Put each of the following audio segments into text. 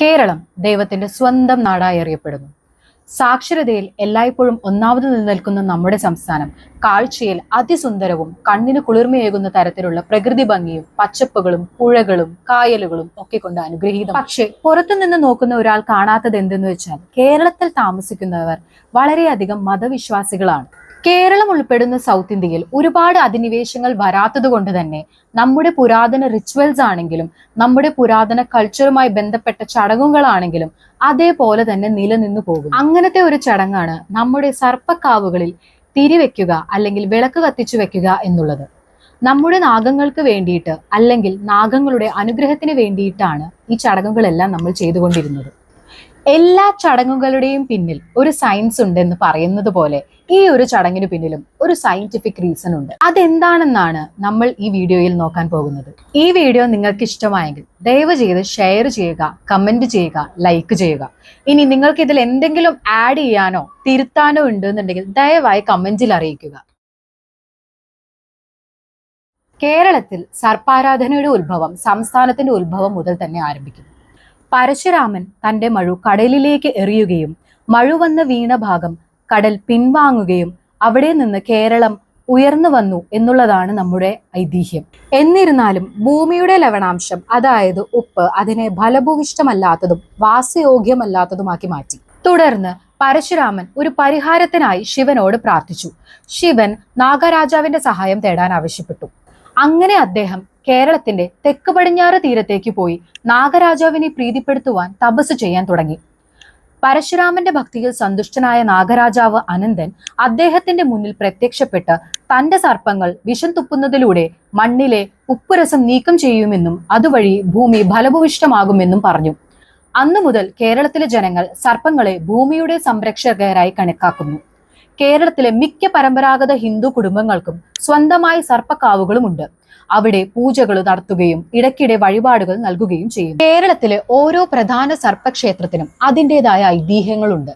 കേരളം ദൈവത്തിന്റെ സ്വന്തം നാടായി അറിയപ്പെടുന്നു. സാക്ഷരതയിൽ എല്ലായ്പ്പോഴും ഒന്നാമത് നിലനിൽക്കുന്ന നമ്മുടെ സംസ്ഥാനം കാഴ്ചയിൽ അതിസുന്ദരവും കണ്ണിന് കുളിർമയേകുന്ന തരത്തിലുള്ള പ്രകൃതി ഭംഗിയും പച്ചപ്പുകളും പുഴകളും കായലുകളും ഒക്കെ കൊണ്ട് അനുഗ്രഹീതം. പക്ഷേ പുറത്തുനിന്ന് നോക്കുന്ന ഒരാൾ കാണാത്തത് എന്തെന്ന് വെച്ചാൽ കേരളത്തിൽ താമസിക്കുന്നവർ വളരെയധികം മതവിശ്വാസികളാണ്. കേരളം ഉൾപ്പെടുന്ന സൗത്ത് ഇന്ത്യയിൽ ഒരുപാട് അധിനിവേശങ്ങൾ വരാത്തത് കൊണ്ട് തന്നെ നമ്മുടെ പുരാതന റിച്വൽസ് ആണെങ്കിലും നമ്മുടെ പുരാതന കൾച്ചറുമായി ബന്ധപ്പെട്ട ചടങ്ങുകളാണെങ്കിലും അതേപോലെ തന്നെ നിലനിന്നു പോകും അങ്ങനത്തെ ഒരു ചടങ്ങാണ് നമ്മുടെ സർപ്പക്കാവുകളിൽ തിരിവെക്കുക അല്ലെങ്കിൽ വിളക്ക് കത്തിച്ചു വെക്കുക എന്നുള്ളത്. നമ്മുടെ നാഗങ്ങൾക്ക് വേണ്ടിയിട്ട് അല്ലെങ്കിൽ നാഗങ്ങളുടെ അനുഗ്രഹത്തിന് വേണ്ടിയിട്ടാണ് ഈ ചടങ്ങുകളെല്ലാം നമ്മൾ ചെയ്തുകൊണ്ടിരുന്നത്. എല്ലാ ചടങ്ങുകളുടെയും പിന്നിൽ ഒരു സയൻസ് ഉണ്ടെന്ന് പറയുന്നത് പോലെ ഈ ഒരു ചടങ്ങിന് പിന്നിലും ഒരു സയന്റിഫിക് റീസൺ ഉണ്ട്. അതെന്താണെന്നാണ് നമ്മൾ ഈ വീഡിയോയിൽ നോക്കാൻ പോകുന്നത്. ഈ വീഡിയോ നിങ്ങൾക്ക് ഇഷ്ടമായെങ്കിൽ ദയവ് ചെയ്ത് ഷെയർ ചെയ്യുക കമന്റ് ചെയ്യുക ലൈക്ക് ചെയ്യുക. ഇനി നിങ്ങൾക്ക് ഇതിൽ എന്തെങ്കിലും ആഡ് ചെയ്യാനോ തിരുത്താനോ ഉണ്ടെന്നുണ്ടെങ്കിൽ ദയവായി കമന്റിൽ അറിയിക്കുക. കേരളത്തിൽ സർപ്പാരാധനയുടെ ഉത്ഭവം സംസ്ഥാനത്തിന്റെ ഉത്ഭവം മുതൽ തന്നെ ആരംഭിക്കുന്നു. പരശുരാമൻ തന്റെ മഴു കടലിലേക്ക് എറിയുകയും മഴു വന്ന് വീണ ഭാഗം കടൽ പിൻവാങ്ങുകയും അവിടെ നിന്ന് കേരളം ഉയർന്നു വന്നു എന്നുള്ളതാണ് നമ്മുടെ ഐതിഹ്യം. എന്നിരുന്നാലും ഭൂമിയുടെ ലവണാംശം അതായത് ഉപ്പ് അതിനെ ഫലഭൂവിഷ്ടമല്ലാത്തതും വാസയോഗ്യമല്ലാത്തതുമാക്കി മാറ്റി. തുടർന്ന് പരശുരാമൻ ഒരു പരിഹാരത്തിനായി ശിവനോട് പ്രാർത്ഥിച്ചു. ശിവൻ നാഗരാജാവിന്റെ സഹായം തേടാൻ ആവശ്യപ്പെട്ടു. അങ്ങനെ അദ്ദേഹം കേരളത്തിന്റെ തെക്ക് പടിഞ്ഞാറ് തീരത്തേക്ക് പോയി നാഗരാജാവിനെ പ്രീതിപ്പെടുത്തുവാൻ തപസ് ചെയ്യാൻ തുടങ്ങി. പരശുരാമന്റെ ഭക്തിയിൽ സന്തുഷ്ടനായ നാഗരാജാവ് അനന്തൻ അദ്ദേഹത്തിന്റെ മുന്നിൽ പ്രത്യക്ഷപ്പെട്ട് തന്റെ സർപ്പങ്ങൾ വിഷം തുപ്പുന്നതിലൂടെ മണ്ണിലെ ഉപ്പുരസം നീക്കം ചെയ്യുമെന്നും അതുവഴി ഭൂമി ഫലഭൂവിഷ്ടമാകുമെന്നും പറഞ്ഞു. അന്നു മുതൽ കേരളത്തിലെ ജനങ്ങൾ സർപ്പങ്ങളെ ഭൂമിയുടെ സംരക്ഷകരായി കണക്കാക്കുന്നു. കേരളത്തിലെ മിക്ക പരമ്പരാഗത ഹിന്ദു കുടുംബങ്ങൾക്കും സ്വന്തമായി സർപ്പക്കാവുകളുമുണ്ട്. അവിടെ പൂജകൾ നടത്തുകയും ഇടയ്ക്കിടെ വഴിപാടുകൾ നൽകുകയും ചെയ്യും. കേരളത്തിലെ ഓരോ പ്രധാന സർപ്പക്ഷേത്രത്തിനും അതിന്റെതായ ഐതിഹ്യങ്ങളുണ്ട്.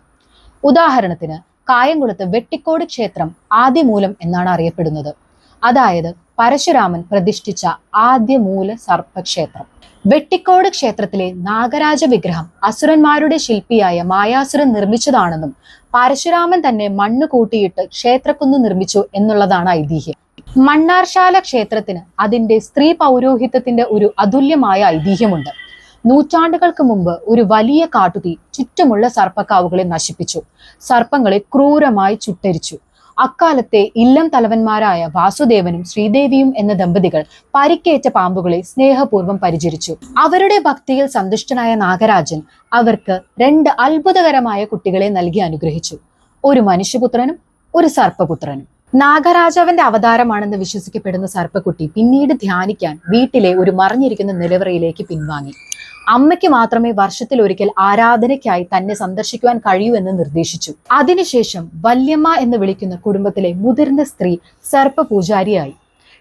ഉദാഹരണത്തിന് കായംകുളത്ത് വെട്ടിക്കോട് ക്ഷേത്രം ആദ്യമൂലം എന്നാണ് അറിയപ്പെടുന്നത്. അതായത് പരശുരാമൻ പ്രതിഷ്ഠിച്ച ആദ്യമൂല സർപ്പക്ഷേത്രം. വെട്ടിക്കോട് ക്ഷേത്രത്തിലെ നാഗരാജ വിഗ്രഹം അസുരന്മാരുടെ ശില്പിയായ മായാസുരൻ നിർമ്മിച്ചതാണെന്നും പരശുരാമൻ തന്നെ മണ്ണ് കൂട്ടിയിട്ട് ക്ഷേത്രക്കുന്ന് നിർമ്മിച്ചു എന്നുള്ളതാണ് ഐതിഹ്യം. മണ്ണാർശാല ക്ഷേത്രത്തിന് അതിന്റെ സ്ത്രീ പൗരോഹിത്യത്തിന്റെ ഒരു അതുല്യമായ ഐതിഹ്യമുണ്ട്. നൂറ്റാണ്ടുകൾക്ക് മുമ്പ് ഒരു വലിയ കാട്ടുതീ ചുറ്റുമുള്ള സർപ്പക്കാവുകളെ നശിപ്പിച്ചു. സർപ്പങ്ങളെ ക്രൂരമായി ചുട്ടരിച്ചു. അക്കാലത്തെ ഇല്ലം തലവന്മാരായ വാസുദേവനും ശ്രീദേവിയും എന്ന ദമ്പതികൾ പരിക്കേറ്റ പാമ്പുകളെ സ്നേഹപൂർവം പരിചരിച്ചു. അവരുടെ ഭക്തിയിൽ സന്തുഷ്ടനായ നാഗരാജൻ അവർക്ക് രണ്ട് അത്ഭുതകരമായ കുട്ടികളെ നൽകി അനുഗ്രഹിച്ചു. ഒരു മനുഷ്യപുത്രനും ഒരു സർപ്പപുത്രനും. നാഗരാജാവിന്റെ അവതാരമാണെന്ന് വിശ്വസിക്കപ്പെടുന്ന സർപ്പക്കുട്ടി പിന്നീട് ധ്യാനിക്കാൻ വീട്ടിലെ ഒരു മറിഞ്ഞിരിക്കുന്ന നിലവറയിലേക്ക് പിൻവാങ്ങി. അമ്മയ്ക്ക് മാത്രമേ വർഷത്തിൽ ഒരിക്കൽ ആരാധനയ്ക്കായി തന്നെ സന്ദർശിക്കുവാൻ കഴിയൂ എന്ന് നിർദ്ദേശിച്ചു. അതിനുശേഷം വല്യമ്മ എന്ന് വിളിക്കുന്ന കുടുംബത്തിലെ മുതിർന്ന സ്ത്രീ സർപ്പ പൂജാരിയായി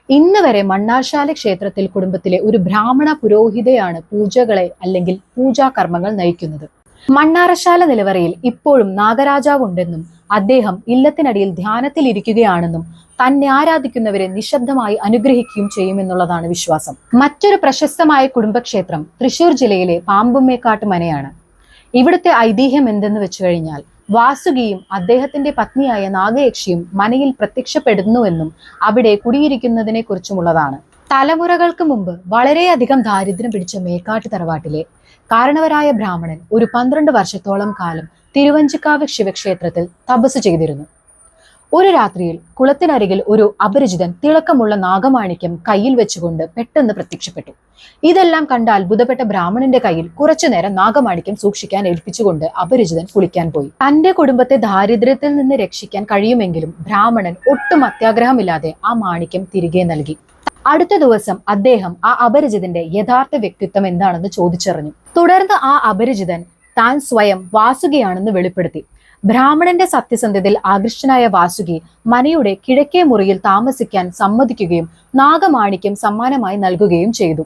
ഇന്ന് വരെ മണ്ണാർശാല ക്ഷേത്രത്തിൽ കുടുംബത്തിലെ ഒരു ബ്രാഹ്മണ പുരോഹിതയാണ് പൂജകളെ അല്ലെങ്കിൽ പൂജാകർമ്മങ്ങൾ നയിക്കുന്നത്. മണ്ണാറശാല നിലവറയിൽ ഇപ്പോഴും നാഗരാജാവ് ഉണ്ടെന്നും അദ്ദേഹം ഇല്ലത്തിനടിയിൽ ധ്യാനത്തിൽ ഇരിക്കുകയാണെന്നും തന്നെ ആരാധിക്കുന്നവരെ നിശബ്ദമായി അനുഗ്രഹിക്കുകയും ചെയ്യുമെന്നുള്ളതാണ് വിശ്വാസം. മറ്റൊരു പ്രശസ്തമായ കുടുംബക്ഷേത്രം തൃശൂർ ജില്ലയിലെ പാമ്പുമ്മേക്കാട്ട് മനയാണ് ഇവിടുത്തെ ഐതിഹ്യം എന്തെന്ന് വെച്ചു കഴിഞ്ഞാൽ വാസുകിയും അദ്ദേഹത്തിന്റെ പത്നിയായ നാഗയക്ഷിയും മനയിൽ പ്രത്യക്ഷപ്പെടുന്നുവെന്നും അവിടെ കുടിയിരിക്കുന്നതിനെ കുറിച്ചുമുള്ളതാണ് തലമുറകൾക്ക് മുമ്പ് വളരെയധികം ദാരിദ്ര്യം പിടിച്ച മേക്കാട്ട് തറവാട്ടിലെ കാരണവരായ ബ്രാഹ്മണൻ ഒരു പന്ത്രണ്ട് വർഷത്തോളം കാലം തിരുവഞ്ചിക്കാവ് ശിവക്ഷേത്രത്തിൽ തപസ് ചെയ്തിരുന്നു. ഒരു രാത്രിയിൽ കുളത്തിനരികിൽ ഒരു അപരിചിതൻ തിളക്കമുള്ള നാഗമാണിക്യം കയ്യിൽ വെച്ചുകൊണ്ട് പെട്ടെന്ന് പ്രത്യക്ഷപ്പെട്ടു. ഇതെല്ലാം കണ്ട അത്ഭുതപ്പെട്ട ബ്രാഹ്മണന്റെ കയ്യിൽ കുറച്ചുനേരം നാഗമാണിക്യം സൂക്ഷിക്കാൻ ഏൽപ്പിച്ചുകൊണ്ട് അപരിചിതൻ കുളിക്കാൻ പോയി. തന്റെ കുടുംബത്തെ ദാരിദ്ര്യത്തിൽ നിന്ന് രക്ഷിക്കാൻ കഴിയുമെങ്കിലും ബ്രാഹ്മണൻ ഒട്ടും അത്യാഗ്രഹമില്ലാതെ ആ മാണിക്യം തിരികെ നൽകി. അടുത്ത ദിവസം അദ്ദേഹം ആ അപരിചിതന്റെ യഥാർത്ഥ വ്യക്തിത്വം എന്താണെന്ന് ചോദിച്ചറിഞ്ഞു. തുടർന്ന് ആ അപരിചിതൻ താൻ സ്വയം വാസുകിയാണെന്ന് വെളിപ്പെടുത്തി. ബ്രാഹ്മണന്റെ സത്യസന്ധതയിൽ ആകൃഷ്ടനായ വാസുകി മനയുടെ കിഴക്കേ മുറിയിൽ താമസിക്കാൻ സമ്മതിക്കുകയും നാഗമാണിക്യം സമ്മാനമായി നൽകുകയും ചെയ്തു.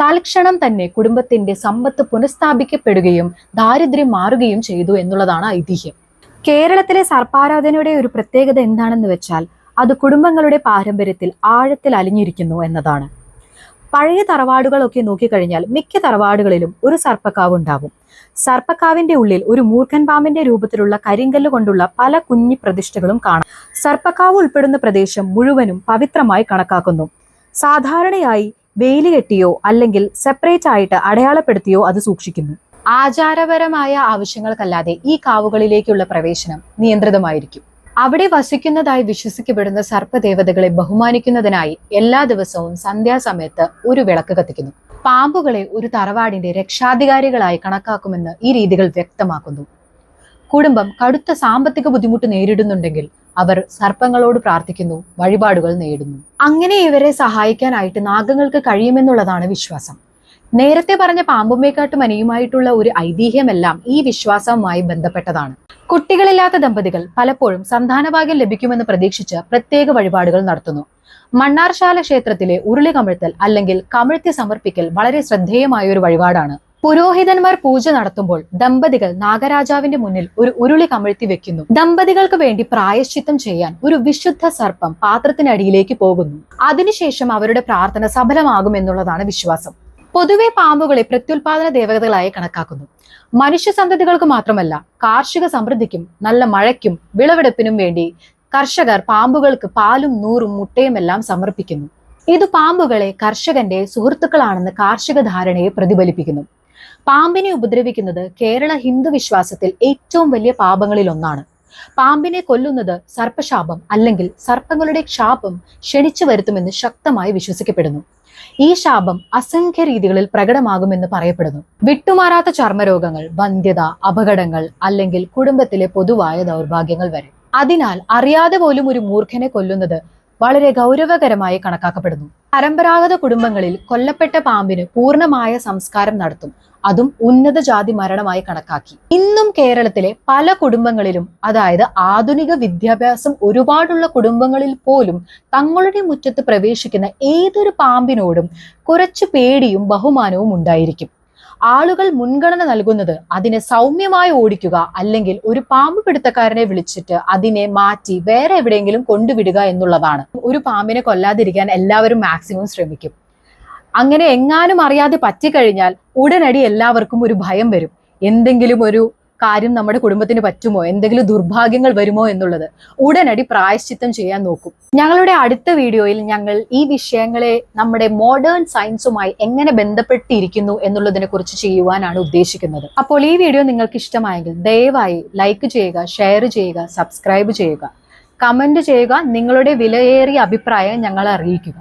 തൽക്ഷണം തന്നെ കുടുംബത്തിന്റെ സമ്പത്ത് പുനഃസ്ഥാപിക്കപ്പെടുകയും ദാരിദ്ര്യം മാറുകയും ചെയ്തു എന്നുള്ളതാണ് ഐതിഹ്യം. കേരളത്തിലെ സർപ്പാരാധനയുടെ ഒരു പ്രത്യേകത എന്താണെന്ന് വെച്ചാൽ അത് കുടുംബങ്ങളുടെ പാരമ്പര്യത്തിൽ ആഴത്തിൽ അലിഞ്ഞിരിക്കുന്നു എന്നതാണ്. പഴയ തറവാടുകളൊക്കെ നോക്കിക്കഴിഞ്ഞാൽ മിക്ക തറവാടുകളിലും ഒരു സർപ്പക്കാവ് ഉണ്ടാവും. സർപ്പക്കാവിന്റെ ഉള്ളിൽ ഒരു മൂർഖൻ പാമ്പിന്റെ രൂപത്തിലുള്ള കരിങ്കല്ല് കൊണ്ടുള്ള പല കുഞ്ഞി പ്രതിഷ്ഠകളും കാണാം. സർപ്പക്കാവ് ഉൾപ്പെടുന്ന പ്രദേശം മുഴുവനും പവിത്രമായി കണക്കാക്കുന്നു. സാധാരണയായി വെയിലി കെട്ടിയോ അല്ലെങ്കിൽ സെപ്പറേറ്റ് ആയിട്ട് അടയാളപ്പെടുത്തിയോ അത് സൂക്ഷിക്കുന്നു. ആചാരപരമായ ആവശ്യങ്ങൾക്കല്ലാതെ ഈ കാവുകളിലേക്കുള്ള പ്രവേശനം നിയന്ത്രിതമായിരിക്കും. അവിടെ വസിക്കുന്നതായി വിശ്വസിക്കപ്പെടുന്ന സർപ്പദേവതകളെ ബഹുമാനിക്കുന്നതിനായി എല്ലാ ദിവസവും സന്ധ്യാസമയത്ത് ഒരു വിളക്ക് കത്തിക്കുന്നു. പാമ്പുകളെ ഒരു തറവാടിന്റെ രക്ഷാധികാരികളായി കണക്കാക്കുമെന്ന് ഈ രീതികൾ വ്യക്തമാക്കുന്നു. കുടുംബം കടുത്ത സാമ്പത്തിക ബുദ്ധിമുട്ട് നേരിടുന്നുണ്ടെങ്കിൽ അവർ സർപ്പങ്ങളോട് പ്രാർത്ഥിക്കുന്നു വഴിപാടുകൾ നേടുന്നു. അങ്ങനെ ഇവരെ സഹായിക്കാനായിട്ട് നാഗങ്ങൾക്ക് കഴിയുമെന്നുള്ളതാണ് വിശ്വാസം. നേരത്തെ പറഞ്ഞ പാമ്പുമേക്കാട്ട് മനയുമായിട്ടുള്ള ഒരു ഐതിഹ്യമെല്ലാം ഈ വിശ്വാസവുമായി ബന്ധപ്പെട്ടതാണ്. കുട്ടികളില്ലാത്ത ദമ്പതികൾ പലപ്പോഴും സന്താനഭാഗ്യം ലഭിക്കുമെന്ന് പ്രതീക്ഷിച്ച് പ്രത്യേക വഴിപാടുകൾ നടത്തുന്നു. മണ്ണാർശാല ക്ഷേത്രത്തിലെ ഉരുളി കമിഴ്ത്തൽ അല്ലെങ്കിൽ കമിഴ്ത്തി സമർപ്പിക്കൽ വളരെ ശ്രദ്ധേയമായ ഒരു വഴിപാടാണ്. പുരോഹിതന്മാർ പൂജ നടത്തുമ്പോൾ ദമ്പതികൾ നാഗരാജാവിന്റെ മുന്നിൽ ഒരു ഉരുളി കമിഴ്ത്തി വെക്കുന്നു. ദമ്പതികൾക്ക് വേണ്ടി പ്രായശ്ചിത്തം ചെയ്യാൻ ഒരു വിശുദ്ധ സർപ്പം പാത്രത്തിനടിയിലേക്ക് പോകുന്നു. അതിനുശേഷം അവരുടെ പ്രാർത്ഥന സഫലമാകുമെന്നുള്ളതാണ് വിശ്വാസം. പൊതുവെ പാമ്പുകളെ പ്രത്യുൽപാദന ദേവതകളായി കണക്കാക്കുന്നു. മനുഷ്യ സന്തതികൾക്ക് മാത്രമല്ല കാർഷിക സമൃദ്ധിക്കും നല്ല മഴയ്ക്കും വിളവെടുപ്പിനും വേണ്ടി കർഷകർ പാമ്പുകൾക്ക് പാലും നൂറും മുട്ടയും എല്ലാം സമർപ്പിക്കുന്നു. ഇത് പാമ്പുകളെ കർഷകന്റെ സുഹൃത്തുക്കളാണെന്ന് കാർഷിക ധാരണയെ പ്രതിഫലിപ്പിക്കുന്നു. പാമ്പിനെ ഉപദ്രവിക്കുന്നത് കേരള ഹിന്ദു വിശ്വാസത്തിൽ ഏറ്റവും വലിയ പാപങ്ങളിൽ ഒന്നാണ്. പാമ്പിനെ കൊല്ലുന്നത് സർപ്പശാപം അല്ലെങ്കിൽ സർപ്പങ്ങളുടെ ക്ഷാപം ക്ഷണിച്ചു വരുത്തുമെന്ന് ശക്തമായി വിശ്വസിക്കപ്പെടുന്നു. ഈ ശാപം അസംഖ്യ രീതികളിൽ പ്രകടമാകുമെന്ന് പറയപ്പെടുന്നു. വിട്ടുമാറാത്ത ചർമ്മരോഗങ്ങൾ വന്ധ്യത അപകടങ്ങൾ അല്ലെങ്കിൽ കുടുംബത്തിലെ പൊതുവായ ദൗർഭാഗ്യങ്ങൾ വരെ. അതിനാൽ അറിയാതെ പോലും ഒരു മൂർഖനെ കൊല്ലുന്നത് വളരെ ഗൗരവകരമായി കണക്കാക്കപ്പെടുന്നു. പരമ്പരാഗത കുടുംബങ്ങളിൽ കൊല്ലപ്പെട്ട പാമ്പിന് പൂർണമായ സംസ്കാരം നടത്തും. അതും ഉന്നത ജാതി മരണമായി കണക്കാക്കി. ഇന്നും കേരളത്തിലെ പല കുടുംബങ്ങളിലും അതായത് ആധുനിക വിദ്യാഭ്യാസം ഒരുപാടുള്ള കുടുംബങ്ങളിൽ പോലും തങ്ങളുടെ മുറ്റത്ത് പ്രവേശിക്കുന്ന ഏതൊരു പാമ്പിനോടും കുറച്ച് പേടിയും ബഹുമാനവും ഉണ്ടായിരിക്കും. ആളുകൾ മുൻഗണന നൽകുന്നത് അതിനെ സൗമ്യമായി ഓടിക്കുക അല്ലെങ്കിൽ ഒരു പാമ്പ് പിടുത്തക്കാരനെ വിളിച്ചിട്ട് അതിനെ മാറ്റി വേറെ എവിടെയെങ്കിലും കൊണ്ടുവിടുക എന്നുള്ളതാണ്. ഒരു പാമ്പിനെ കൊല്ലാതിരിക്കാൻ എല്ലാവരും മാക്സിമം ശ്രമിക്കും. അങ്ങനെ എങ്ങാനും അറിയാതെ പറ്റിക്കഴിഞ്ഞാൽ ഉടനടി എല്ലാവർക്കും ഒരു ഭയം വരും. എന്തെങ്കിലും ഒരു കാര്യം നമ്മുടെ കുടുംബത്തിന് പറ്റുമോ? എന്തെങ്കിലും ദുർഭാഗ്യങ്ങൾ വരുമോ എന്നുള്ളത് ഉടനടി പ്രായശ്ചിത്തം ചെയ്യാൻ നോക്കും. ഞങ്ങളുടെ അടുത്ത വീഡിയോയിൽ ഞങ്ങൾ ഈ വിഷയങ്ങളെ നമ്മുടെ മോഡേൺ സയൻസുമായി എങ്ങനെ ബന്ധപ്പെട്ടിരിക്കുന്നു എന്നുള്ളതിനെ കുറിച്ച് ചെയ്യുവാനാണ് ഉദ്ദേശിക്കുന്നത്. അപ്പോൾ ഈ വീഡിയോ നിങ്ങൾക്ക് ഇഷ്ടമായെങ്കിൽ ദയവായി ലൈക്ക് ചെയ്യുക ഷെയർ ചെയ്യുക സബ്സ്ക്രൈബ് ചെയ്യുക. കമന്റ് ചെയ്യുക നിങ്ങളുടെ വിലയേറിയ അഭിപ്രായം ഞങ്ങളെ അറിയിക്കുക.